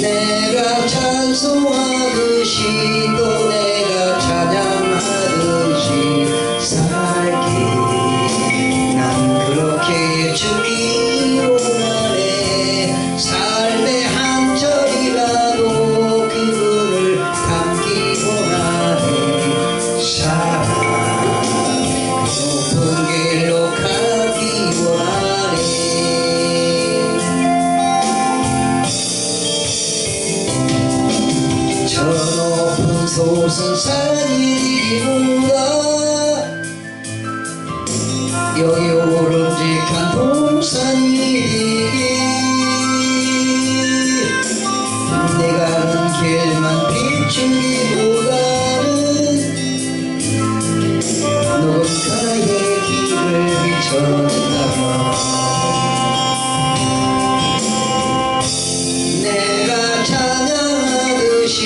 내가 찬송하듯이 또 내 소승산이기보다 여기 오름직한 동산이 내가 아는 길만 비추기보다는 누군가의 길을 비춰준다면 내가 찬양하듯이